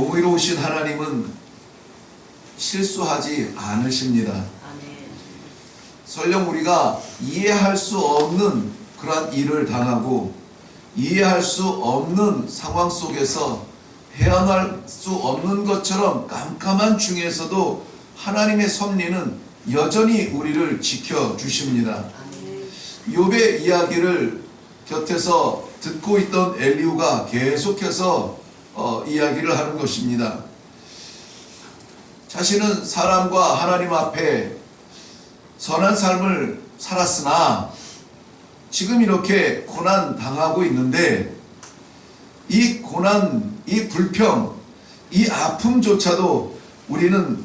공의로우신 하나님은 실수하지 않으십니다. 아멘. 설령 우리가 이해할 수 없는 그러한 일을 당하고 이해할 수 없는 상황 속에서 헤어날 수 없는 것처럼 깜깜한 중에서도 하나님의 섭리는 여전히 우리를 지켜 주십니다. 아멘. 욥의 이야기를 곁에서 듣고 있던 엘리우가 계속해서 어, 이야기를 하는 것입니다. 자신은 사람과 하나님 앞에 선한 삶을 살았으나 지금 이렇게 고난 당하고 있는데 이 고난, 이 불평, 이 아픔조차도 우리는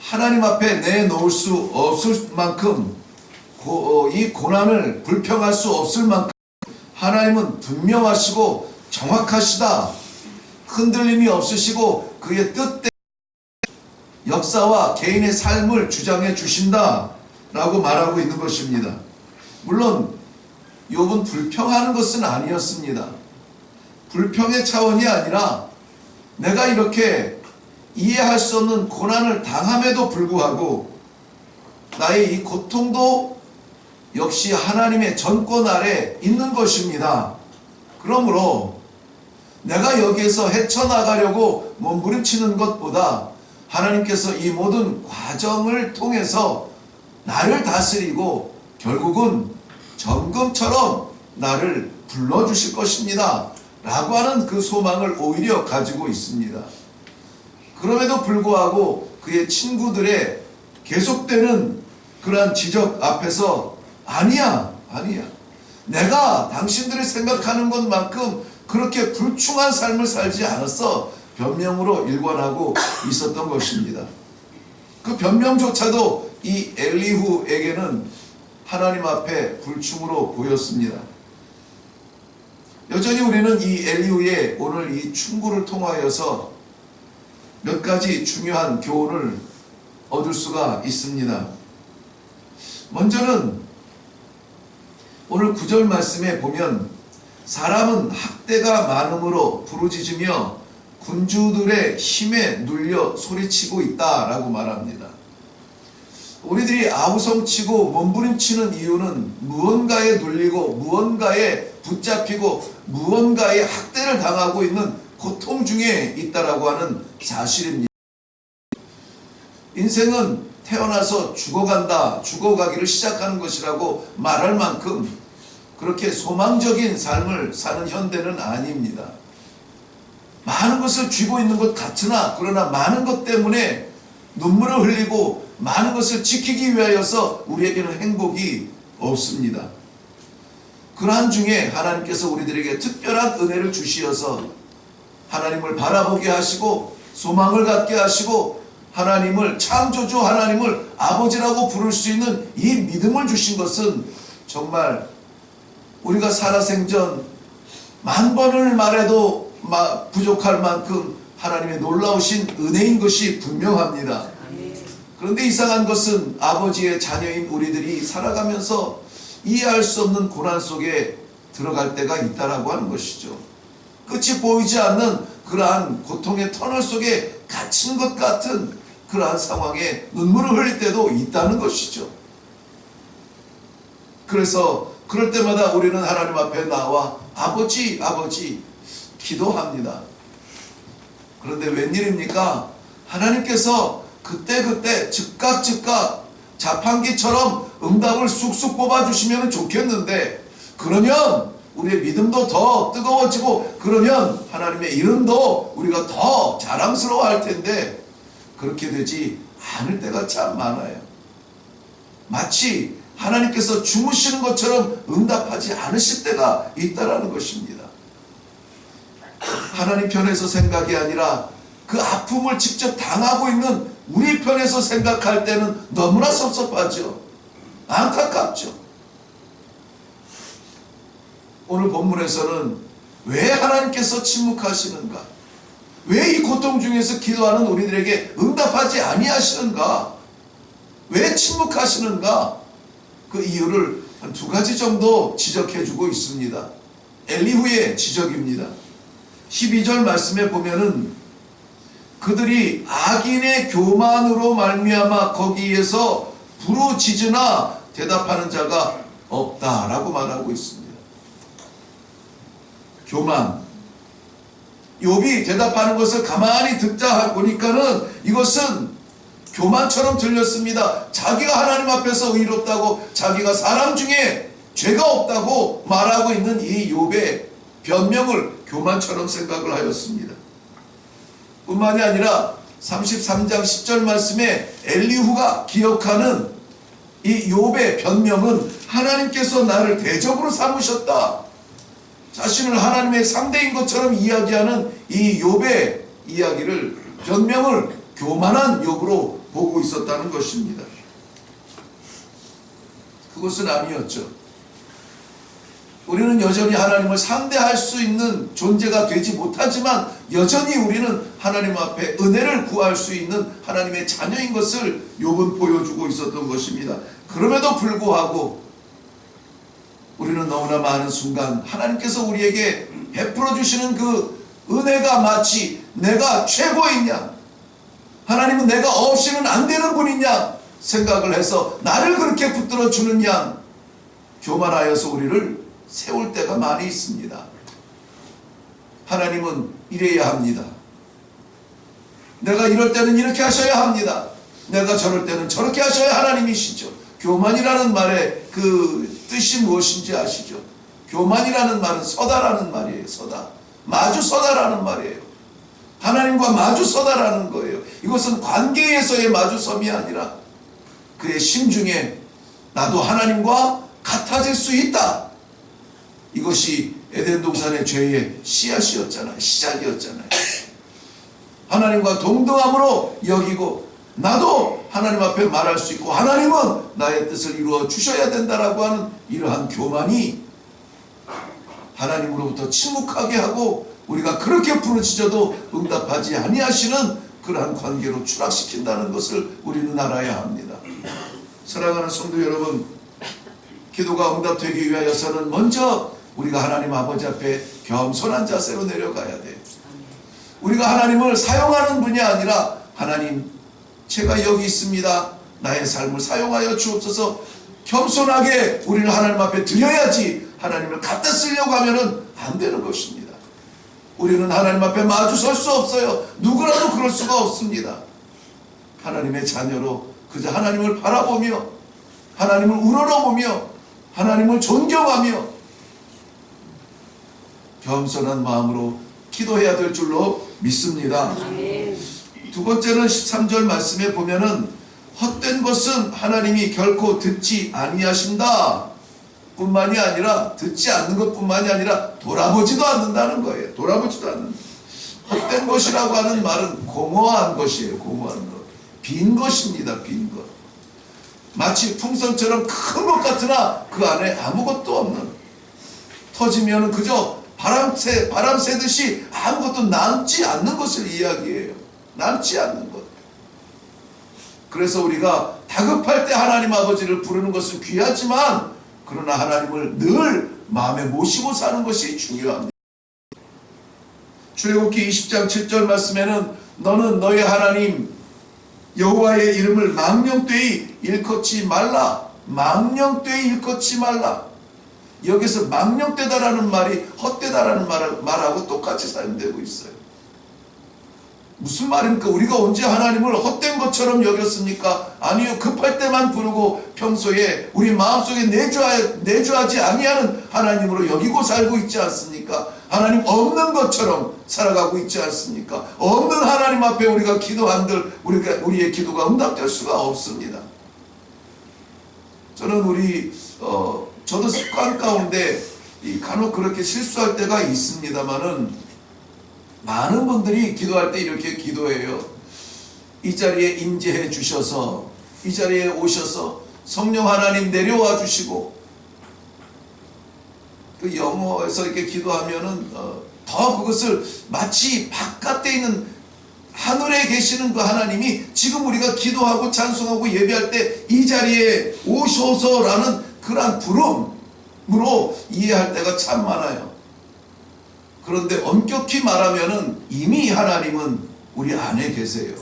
하나님 앞에 내놓을 수 없을 만큼 고- 어, 이 고난을 불평할 수 없을 만큼 하나님은 분명하시고 정확하시다. 흔들림이 없으시고 그의 뜻대 역사와 개인의 삶을 주장해 주신다 라고 말하고 있는 것입니다. 물론 욥은 불평하는 것은 아니었습니다. 불평의 차원이 아니라 내가 이렇게 이해할 수 없는 고난을 당함에도 불구하고 나의 이 고통도 역시 하나님의 전권 아래 있는 것입니다. 그러므로 내가 여기에서 헤쳐나가려고 몸부림치는 것보다 하나님께서 이 모든 과정을 통해서 나를 다스리고 결국은 정금처럼 나를 불러주실 것입니다. 라고 하는 그 소망을 오히려 가지고 있습니다. 그럼에도 불구하고 그의 친구들의 계속되는 그러한 지적 앞에서 아니야, 아니야. 내가 당신들이 생각하는 것만큼 그렇게 불충한 삶을 살지 않았어. 변명으로 일관하고 있었던 것입니다. 그 변명조차도 이 엘리후에게는 하나님 앞에 불충으로 보였습니다. 여전히 우리는 이 엘리후의 오늘 이 충고를 통하여서 몇 가지 중요한 교훈을 얻을 수가 있습니다. 먼저는 오늘 구절 말씀에 보면 사람은 학대가 많음으로 부르짖으며 군주들의 힘에 눌려 소리치고 있다라고 말합니다. 우리들이 아우성치고 몸부림치는 이유는 무언가에 눌리고 무언가에 붙잡히고 무언가에 학대를 당하고 있는 고통 중에 있다라고 하는 사실입니다. 인생은 태어나서 죽어간다, 죽어가기를 시작하는 것이라고 말할 만큼 그렇게 소망적인 삶을 사는 현대는 아닙니다. 많은 것을 쥐고 있는 것 같으나 그러나 많은 것 때문에 눈물을 흘리고 많은 것을 지키기 위하여서 우리에게는 행복이 없습니다. 그러한 중에 하나님께서 우리들에게 특별한 은혜를 주시어서 하나님을 바라보게 하시고 소망을 갖게 하시고 하나님을 창조주 하나님을 아버지라고 부를 수 있는 이 믿음을 주신 것은 정말 우리가 살아생전 만 번을 말해도 마- 부족할 만큼 하나님의 놀라우신 은혜인 것이 분명합니다. 그런데 이상한 것은 아버지의 자녀인 우리들이 살아가면서 이해할 수 없는 고난 속에 들어갈 때가 있다라고 하는 것이죠. 끝이 보이지 않는 그러한 고통의 터널 속에 갇힌 것 같은 그러한 상황에 눈물을 흘릴 때도 있다는 것이죠. 그래서 그럴 때마다 우리는 하나님 앞에 나와 아버지, 아버지 기도합니다. 그런데 웬일입니까? 하나님께서 그때그때 즉각 즉각 자판기처럼 응답을 쑥쑥 뽑아주시면 좋겠는데 그러면 우리의 믿음도 더 뜨거워지고 그러면 하나님의 이름도 우리가 더 자랑스러워 할 텐데 그렇게 되지 않을 때가 참 많아요. 마치 하나님께서 주무시는 것처럼 응답하지 않으실 때가 있다라는 것입니다. 하나님 편에서 생각이 아니라 그 아픔을 직접 당하고 있는 우리 편에서 생각할 때는 너무나 섭섭하죠. 안타깝죠. 오늘 본문에서는 왜 하나님께서 침묵하시는가? 왜 이 고통 중에서 기도하는 우리들에게 응답하지 아니하시는가? 왜 침묵하시는가? 그 이유를 한두 가지 정도 지적해 주고 있습니다. 엘리후의 지적입니다. 12절 말씀에 보면은 그들이 악인의 교만으로 말미암아 거기에서 부르짖으나 대답하는 자가 없다라고 말하고 있습니다. 교만. 욥이 대답하는 것을 가만히 듣자 보니까는 이것은 교만처럼 들렸습니다. 자기가 하나님 앞에서 의롭다고 자기가 사람 중에 죄가 없다고 말하고 있는 이 욥의 변명을 교만처럼 생각을 하였습니다. 뿐만이 아니라 33장 10절 말씀에 엘리후가 기억하는 이 욥의 변명은 하나님께서 나를 대적으로 삼으셨다. 자신을 하나님의 상대인 것처럼 이야기하는 이 욥의 이야기를 변명을 교만한 욥으로 보고 있었다는 것입니다. 그것은 아니었죠. 우리는 여전히 하나님을 상대할 수 있는 존재가 되지 못하지만 여전히 우리는 하나님 앞에 은혜를 구할 수 있는 하나님의 자녀인 것을 욥은 보여주고 있었던 것입니다. 그럼에도 불구하고 우리는 너무나 많은 순간 하나님께서 우리에게 베풀어 주시는 그 은혜가 마치 내가 최고이냐 하나님은 내가 없이는 안 되는 분이냐 생각을 해서 나를 그렇게 붙들어 양 교만하여서 우리를 세울 때가 많이 있습니다. 하나님은 이래야 합니다. 내가 이럴 때는 이렇게 하셔야 합니다. 내가 저럴 때는 저렇게 하셔야 하나님이시죠. 교만이라는 말의 그 뜻이 무엇인지 아시죠? 교만이라는 말은 서다라는 말이에요. 서다. 마주 서다라는 말이에요. 하나님과 마주 서다라는 거예요. 이것은 관계에서의 마주섬이 아니라 그의 심중에 나도 하나님과 같아질 수 있다. 이것이 에덴 동산의 죄의 씨앗이었잖아요. 시작이었잖아요. 하나님과 동등함으로 여기고 나도 하나님 앞에 말할 수 있고 하나님은 나의 뜻을 이루어 주셔야 된다라고 하는 이러한 교만이 하나님으로부터 침묵하게 하고 우리가 그렇게 부르짖어도 응답하지 아니하시는 그러한 관계로 추락시킨다는 것을 우리는 알아야 합니다. 사랑하는 성도 여러분, 기도가 응답되기 위하여서는 먼저 우리가 하나님 아버지 앞에 겸손한 자세로 내려가야 돼요. 우리가 하나님을 사용하는 분이 아니라 하나님 제가 여기 있습니다. 나의 삶을 사용하여 주옵소서 겸손하게 우리를 하나님 앞에 드려야지 하나님을 갖다 쓰려고 하면은 안 되는 것입니다. 우리는 하나님 앞에 마주 설 수 없어요. 누구라도 그럴 수가 없습니다. 하나님의 자녀로 그저 하나님을 바라보며 하나님을 우러러보며 하나님을 존경하며 겸손한 마음으로 기도해야 될 줄로 믿습니다. 두 번째는 13절 말씀에 보면은 헛된 것은 하나님이 결코 듣지 아니하신다. 뿐만이 아니라 듣지 않는 것 뿐만이 아니라 돌아보지도 않는다는 거예요. 돌아보지도 않는. 헛된 것이라고 하는 말은 공허한 것이에요. 공허한 것. 빈 것입니다. 빈 것. 마치 풍선처럼 큰 것 같으나 그 안에 아무것도 없는. 터지면 그저 바람 새 바람 새듯이 아무것도 남지 않는 것을 이야기해요. 남지 않는 것. 그래서 우리가 다급할 때 하나님 아버지를 부르는 것은 귀하지만 그러나 하나님을 늘 마음에 모시고 사는 것이 중요합니다. 출애굽기 20장 7절 말씀에는 너는 너의 하나님 여호와의 이름을 망령되이 일컫지 말라. 망령되이 일컫지 말라. 여기서 망령되다라는 말이 헛되다라는 말, 말하고 똑같이 사용되고 있어요. 무슨 말입니까? 우리가 언제 하나님을 헛된 것처럼 여겼습니까? 아니요. 급할 때만 부르고 평소에 우리 마음속에 내주하, 내주하지 아니하는 하나님으로 여기고 살고 있지 않습니까? 하나님 없는 것처럼 살아가고 있지 않습니까? 없는 하나님 앞에 우리가 기도한들 우리가 우리의 기도가 응답될 수가 없습니다. 저는 우리 어 저도 습관 가운데 이 간혹 그렇게 실수할 때가 있습니다만은 많은 분들이 기도할 때 이렇게 기도해요. 이 자리에 임재해 주셔서 이 자리에 오셔서 성령 하나님 내려와 주시고 그 영어에서 이렇게 기도하면은 어, 더 그것을 마치 바깥에 있는 하늘에 계시는 그 하나님이 지금 우리가 기도하고 찬송하고 예배할 때 이 자리에 오셔서라는 그러한 부름으로 이해할 때가 참 많아요. 그런데 엄격히 말하면은 이미 하나님은 우리 안에 계세요.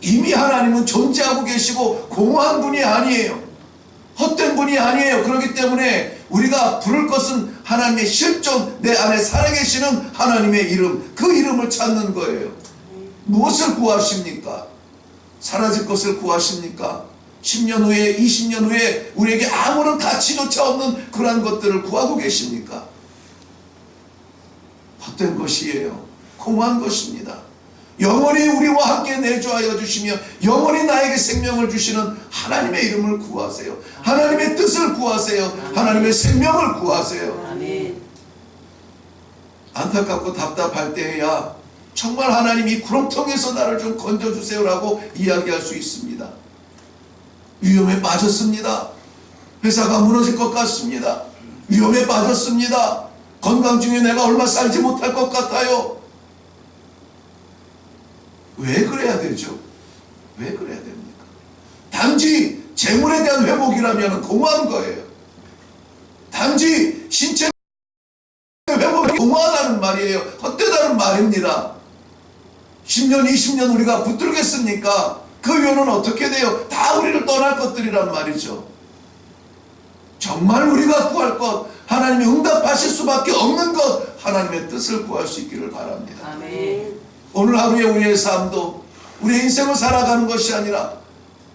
이미 하나님은 존재하고 계시고 공허한 분이 아니에요. 헛된 분이 아니에요. 그렇기 때문에 우리가 부를 것은 하나님의 실존 내 안에 살아계시는 하나님의 이름 그 이름을 찾는 거예요. 무엇을 구하십니까? 사라질 것을 구하십니까? 10년 후에 20년 후에 우리에게 아무런 가치조차 없는 그러한 것들을 구하고 계십니까? 헛된 것이에요. 공허한 것입니다. 영원히 우리와 함께 내주하여 주시며 영원히 나에게 생명을 주시는 하나님의 이름을 구하세요. 하나님의 뜻을 구하세요. 하나님의 생명을 구하세요. 안타깝고 답답할 때에야 정말 하나님이 구렁텅이에서 나를 좀 건져주세요라고 이야기할 수 있습니다. 위험에 빠졌습니다. 회사가 무너질 것 같습니다. 위험에 빠졌습니다. 건강 중에 내가 얼마 살지 못할 것 같아요. 왜 그래야 되죠? 왜 그래야 됩니까? 단지 재물에 대한 회복이라면 공허한 거예요. 단지 신체 회복이 공허하다는 말이에요. 헛되다는 말입니다. 10년, 20년 우리가 붙들겠습니까? 그 이유는 어떻게 돼요? 다 우리를 떠날 것들이란 말이죠. 정말 우리가 구할 것, 하나님이 응답하실 수밖에 없는 것, 하나님의 뜻을 구할 수 있기를 바랍니다. 아멘. 오늘 하루의 우리의 삶도 우리의 인생을 살아가는 것이 아니라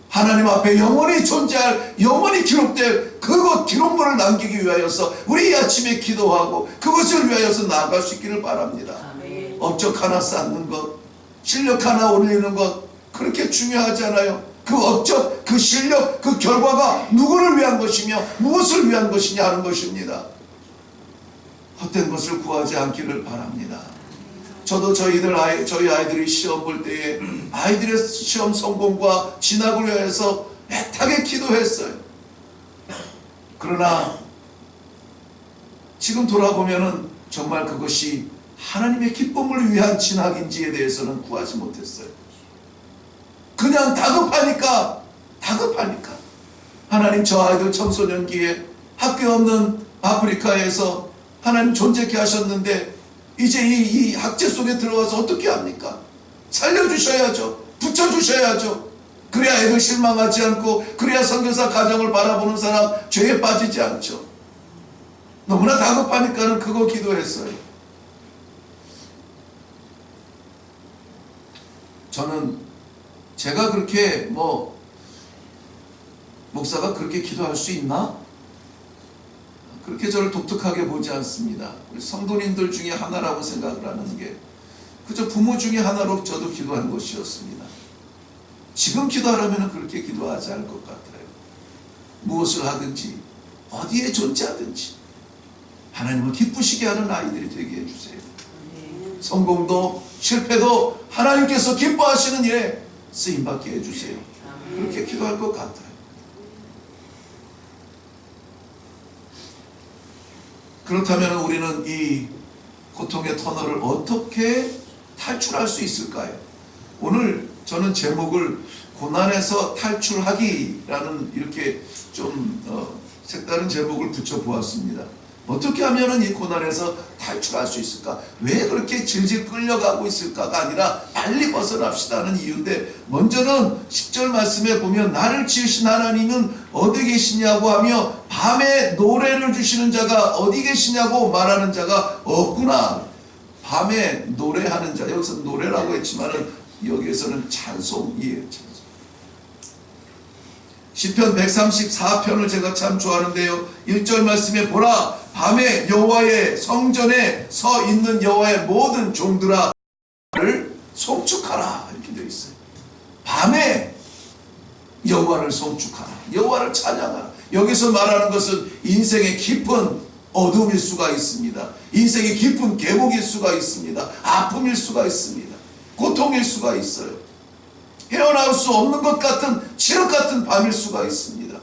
하나님 앞에 영원히 존재할 영원히 기록될 그것 기록물을 남기기 위하여서 우리 이 아침에 기도하고 그것을 위하여서 나아갈 수 있기를 바랍니다. 아멘. 업적 하나 쌓는 것, 실력 하나 올리는 것 그렇게 중요하잖아요. 그 업적, 그 실력, 그 결과가 누구를 위한 것이며 무엇을 위한 것이냐 하는 것입니다. 헛된 것을 구하지 않기를 바랍니다. 저도 저희들 아이, 저희 아이들이 시험 볼 때에 아이들의 시험 성공과 진학을 위해서 애타게 기도했어요. 그러나 지금 돌아보면은 정말 그것이 하나님의 기쁨을 위한 진학인지에 대해서는 구하지 못했어요. 그냥 다급하니까 다급하니까 하나님 저 아이들 청소년기에 학교 없는 아프리카에서 하나님 존재케 하셨는데 이제 이, 이 학제 속에 들어와서 어떻게 합니까? 살려주셔야죠. 붙여주셔야죠. 그래야 애들 실망하지 않고 그래야 선교사 가정을 바라보는 사람 죄에 빠지지 않죠. 너무나 다급하니까는 그거 기도했어요. 저는 제가 그렇게 뭐 목사가 그렇게 기도할 수 있나? 그렇게 저를 독특하게 보지 않습니다. 우리 성도님들 중에 하나라고 생각을 하는 게 그저 부모 중에 하나로 저도 기도한 것이었습니다. 지금 기도하려면 그렇게 기도하지 않을 것 같아요. 무엇을 하든지 어디에 존재하든지 하나님을 기쁘시게 하는 아이들이 되게 해주세요. 아멘. 성공도 실패도 하나님께서 기뻐하시는 일에 쓰임받게 해주세요. 그렇게 기도할 것 같아요. 그렇다면 우리는 이 고통의 터널을 어떻게 탈출할 수 있을까요? 오늘 저는 제목을 고난에서 탈출하기라는 이렇게 좀 어, 색다른 제목을 붙여보았습니다. 어떻게 하면은 이 고난에서 탈출할 수 있을까? 왜 그렇게 질질 끌려가고 있을까가 아니라 빨리 벗어납시다는 이유인데 먼저는 10절 말씀에 보면 나를 지으신 하나님은 어디 계시냐고 하며 밤에 노래를 주시는 자가 어디 계시냐고 말하는 자가 없구나. 밤에 노래하는 자 여기서 노래라고 했지만은 여기에서는 찬송이에요. 찬송. 시편 134편을 제가 참 좋아하는데요. 1절 말씀에 보라 밤에 여호와의 성전에 서 있는 여호와의 모든 종들아 를 송축하라 이렇게 되어 있어요. 밤에 여호와를 송축하라. 여호와를 찬양하라. 여기서 말하는 것은 인생의 깊은 어둠일 수가 있습니다. 인생의 깊은 계곡일 수가 있습니다. 아픔일 수가 있습니다. 고통일 수가 있어요. 헤어나올 수 없는 것 같은 칠흑 같은 밤일 수가 있습니다.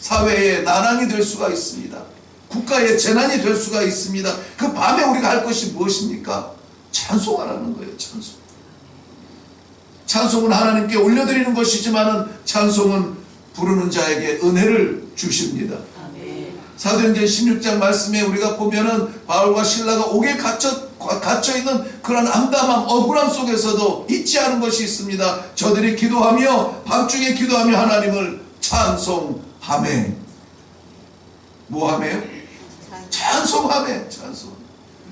사회의 난항이 될 수가 있습니다. 국가의 재난이 될 수가 있습니다. 그 밤에 우리가 할 것이 무엇입니까? 찬송하라는 거예요. 찬송. 찬송은 하나님께 올려드리는 것이지만은 찬송은 부르는 자에게 은혜를 주십니다. 사도행전 16장 말씀에 우리가 보면은 바울과 신라가 옥에 갇혔 갇혀 있는 그런 암담함, 억울함 속에서도 잊지 않은 것이 있습니다. 저들이 기도하며 밤중에 기도하며 하나님을 찬송하매 뭐하매요? 찬송하매 찬송.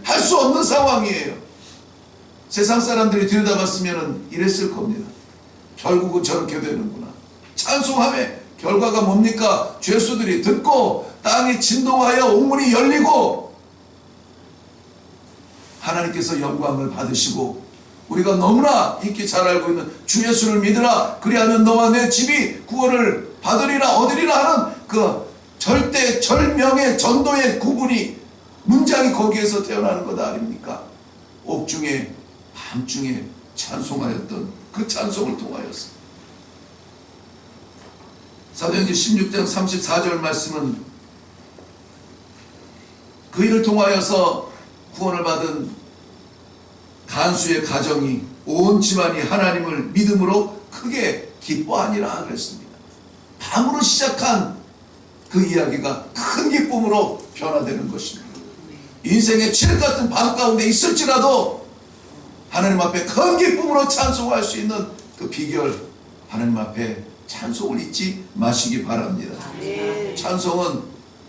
할 수 없는 상황이에요. 세상 사람들이 들여다봤으면 이랬을 겁니다. 결국은 저렇게 되는구나. 찬송함에 결과가 뭡니까? 죄수들이 듣고 땅이 진동하여 옥문이 열리고 하나님께서 영광을 받으시고 우리가 너무나 익히 잘 알고 있는 주 예수를 믿으라 그리하면 너와 내 집이 구원을 받으리라 얻으리라 하는 그 절대 절명의 전도의 구분이 문장이 거기에서 태어나는 것 아닙니까? 옥중에 밤중에 찬송하였던 그 찬송을 통하여서 사도행전 16장 34절 말씀은 그 일을 통하여서 구원을 받은 간수의 가정이 온 집안이 하나님을 믿음으로 크게 기뻐하니라 그랬습니다. 밤으로 시작한 그 이야기가 큰 기쁨으로 변화되는 것입니다. 인생의 칠 같은 밤 가운데 있을지라도 하나님 앞에 큰 기쁨으로 찬송할 수 있는 그 비결 하나님 앞에 찬송을 잊지 마시기 바랍니다. 찬송은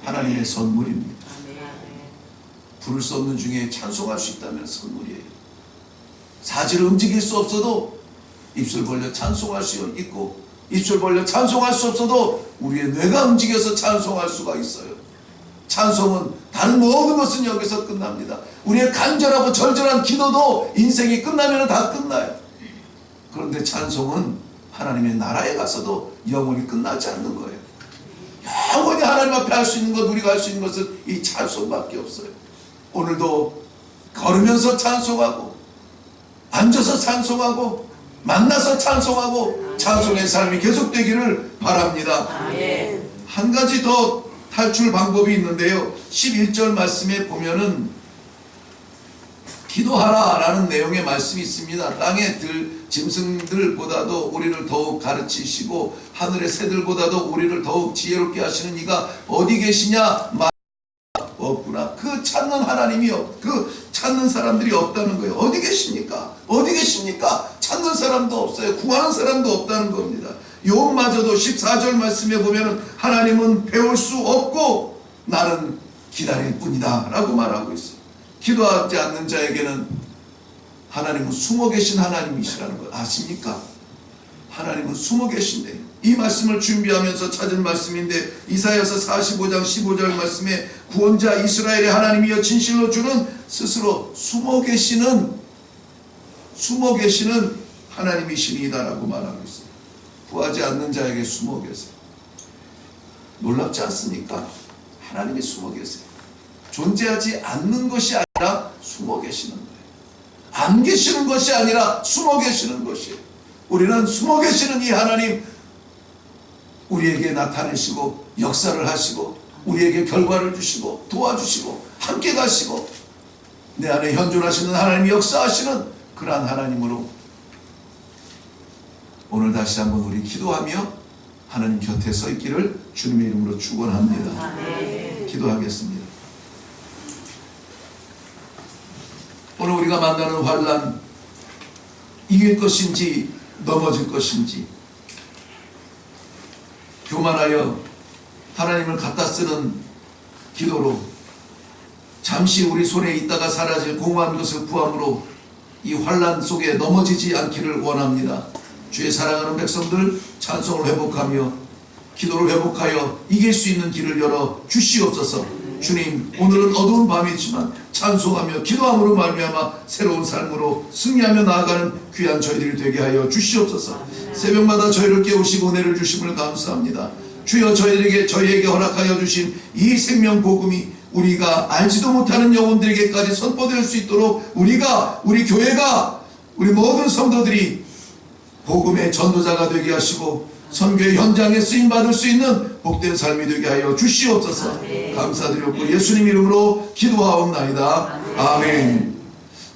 하나님의 선물입니다. 부를 수 없는 중에 찬송할 수 있다면 선물이에요. 사지를 움직일 수 없어도 입술 벌려 찬송할 수 있고 입술 벌려 찬송할 수 없어도 우리의 뇌가 움직여서 찬송할 수가 있어요. 찬송은 다른 모든 것은 여기서 끝납니다. 우리의 간절하고 절절한 기도도 인생이 끝나면 다 끝나요. 그런데 찬송은 하나님의 나라에 가서도 영원히 끝나지 않는 거예요. 영원히 하나님 앞에 할 수 있는 것, 우리가 할 수 있는 것은 이 찬송밖에 없어요. 오늘도 걸으면서 찬송하고, 앉아서 찬송하고, 만나서 찬송하고, 찬송의 삶이 계속되기를 바랍니다. 한 가지 더 탈출 방법이 있는데요. 11절 말씀에 보면은 기도하라 라는 내용의 말씀이 있습니다. 땅의 들, 짐승들보다도 우리를 더욱 가르치시고 하늘의 새들보다도 우리를 더욱 지혜롭게 하시는 이가 어디 계시냐? 마- 없구나. 그 찾는 하나님이 없, 그 찾는 사람들이 없다는 거예요. 어디 계십니까? 어디 계십니까? 찾는 사람도 없어요. 구하는 사람도 없다는 겁니다. 요마저도 14절 말씀에 보면은 하나님은 배울 수 없고 나는 기다릴 뿐이다 라고 말하고 있어요. 기도하지 않는 자에게는 하나님은 숨어 계신 하나님이시라는 걸 아십니까? 하나님은 숨어 계신데 이 말씀을 준비하면서 찾은 말씀인데 이사야서 45장 15절 말씀에 구원자 이스라엘의 하나님이여 진실로 주는 스스로 숨어 계시는 숨어 계시는 하나님이시니이다라고 말하고 있어요. 구하지 않는 자에게 숨어 계세요. 놀랍지 않습니까? 하나님이 숨어 계세요. 존재하지 않는 것이 아니라 숨어 계시는 거예요. 안 계시는 것이 아니라 숨어 계시는 것이에요. 우리는 숨어 계시는 이 하나님 우리에게 나타내시고 역사를 하시고 우리에게 결과를 주시고 도와주시고 함께 가시고 내 안에 현존하시는 하나님 역사하시는 그러한 하나님으로 오늘 다시 한번 우리 기도하며 하나님 곁에 서 있기를 주님의 이름으로 축원합니다. 기도하겠습니다. 오늘 우리가 만나는 환란 이길 것인지 넘어질 것인지 교만하여 하나님을 갖다 쓰는 기도로 잠시 우리 손에 있다가 사라질 공허한 것을 구함으로 이 환란 속에 넘어지지 않기를 원합니다. 주의 사랑하는 백성들 찬송을 회복하며 기도를 회복하여 이길 수 있는 길을 열어 주시옵소서. 주님, 오늘은 어두운 밤이지만 찬송하며 기도함으로 말미암아 새로운 삶으로 승리하며 나아가는 귀한 저희들이 되게 하여 주시옵소서. 새벽마다 저희를 깨우시고 은혜를 주심을 감사합니다. 주여 저희에게 저희에게 허락하여 주신 이 생명 복음이 우리가 알지도 못하는 영혼들에게까지 선포될 수 있도록 우리가 우리 교회가 우리 모든 성도들이 복음의 전도자가 되게 하시고 선교의 현장에 쓰임 받을 수 있는 복된 삶이 되게 하여 주시옵소서. 감사드렸고 예수님 이름으로 기도하옵나이다. 아멘.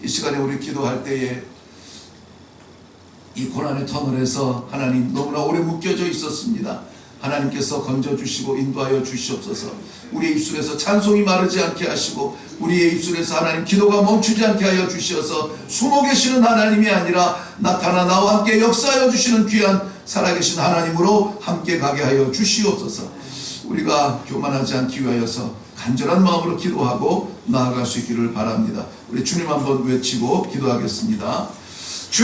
이 시간에 우리 기도할 때에 이 고난의 터널에서 하나님 너무나 오래 묶여져 있었습니다. 하나님께서 건져 주시고 인도하여 주시옵소서. 우리의 입술에서 찬송이 마르지 않게 하시고 우리의 입술에서 하나님 기도가 멈추지 않게 하여 주시어서 숨어 계시는 하나님이 아니라 나타나 나와 함께 역사하여 주시는 귀한 살아계신 하나님으로 함께 가게 하여 주시옵소서. 우리가 교만하지 않기 위하여서 간절한 마음으로 기도하고 나아갈 수 있기를 바랍니다. 우리 주님 한번 외치고 기도하겠습니다.